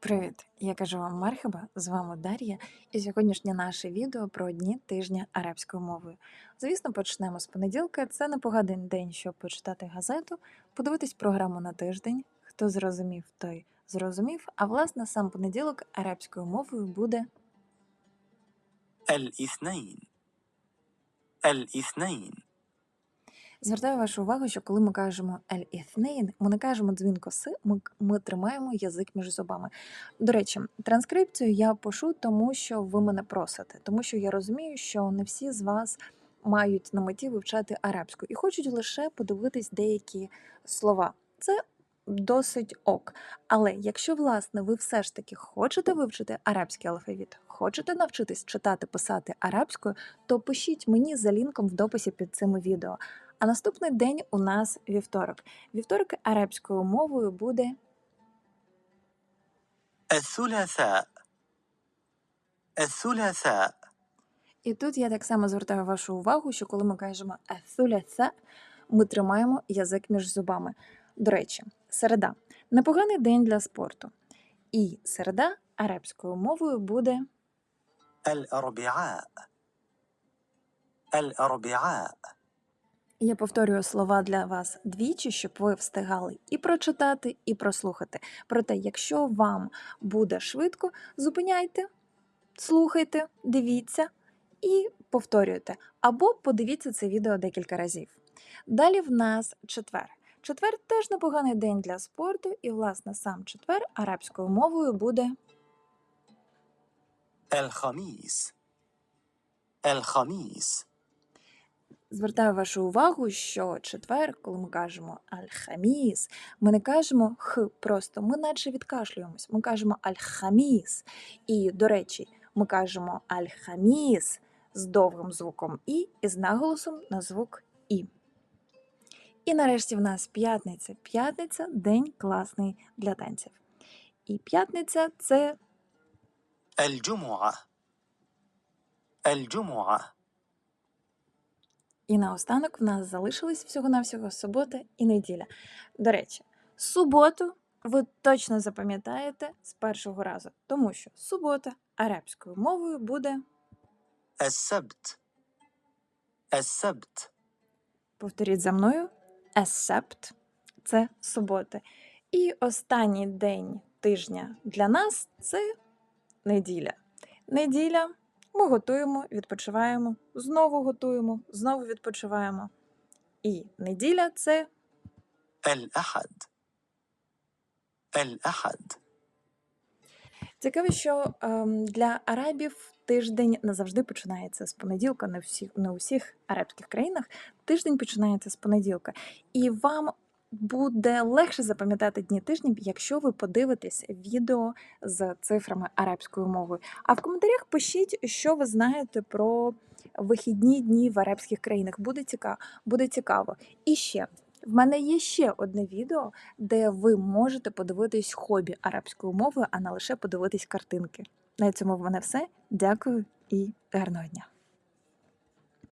Привіт, я кажу вам Мархаба, з вами Дар'я, і сьогоднішнє наше відео про дні тижня арабською мовою. Звісно, почнемо з понеділка. Це непоганий день, щоб почитати газету, подивитись програму на тиждень. Хто зрозумів, той зрозумів. А власне, сам понеділок арабською мовою буде Ель Існаїн. Аль-Існейн. Звертаю вашу увагу, що коли ми кажемо ель іфнейн, ми не кажемо дзвінко си, ми, ми тримаємо язик між зубами. До речі, транскрипцію я пишу, тому що ви мене просите, тому що я розумію, що не всі з вас мають на меті вивчати арабську і хочуть лише подивитись деякі слова. Це досить ок. Але якщо, власне, ви все ж таки хочете вивчити арабський алфавіт, хочете навчитись читати, писати арабською, то пишіть мені за лінком в дописі під цим відео. А наступний день у нас вівторок. Вівторок арабською мовою буде الثلاثاء الثلاثاء І тут я так само звертаю вашу увагу, що коли ми кажемо «ethуляця», ми тримаємо язик між зубами. До речі, середа непоганий день для спорту. І середа арабською мовою буде الأربعاء الأربعاء я повторюю слова для вас двічі, щоб ви встигали і прочитати, і прослухати. Проте, якщо вам буде швидко, зупиняйте, слухайте, дивіться і повторюйте. Або подивіться це відео декілька разів. Далі в нас четвер. Четвер теж непоганий день для спорту, і, власне, сам четвер арабською мовою буде Ель-Хаміс. Ель-Хаміс. Звертаю вашу увагу, що четвер, коли ми кажемо аль-хаміс, ми не кажемо х просто, ми наче відкашлюємось. Ми кажемо аль-хаміс. І, до речі, ми кажемо аль-хаміс з довгим звуком і і з наголосом на звук і. І нарешті в нас п'ятниця. П'ятниця день класний для танців. І п'ятниця це. Аль-джумуа. Аль-джумуа. І наостанок в нас залишились всього-навсього субота і неділя. До речі, суботу ви точно запам'ятаєте з першого разу, тому що субота арабською мовою буде Есепт. Есепт. Повторіть за мною есепт це субота. І останній день тижня для нас це неділя. Неділя ми готуємо, відпочиваємо, знову готуємо, знову відпочиваємо. І неділя це Ель-Ахад. Ель-Ахад. Цікаво, що ем, для арабів тиждень не завжди починається з понеділка, не всіх не у всіх арабських країнах. Тиждень починається з понеділка, і вам буде легше запам'ятати дні тижня, якщо ви подивитесь відео з цифрами арабською мовою. А в коментарях пишіть, що ви знаєте про вихідні дні в арабських країнах. Буде цікаво. Буде цікаво. І ще. В мене є ще одне відео, де ви можете подивитись хобі арабською мовою, а не лише подивитись картинки. На цьому в мене все. Дякую і гарного дня!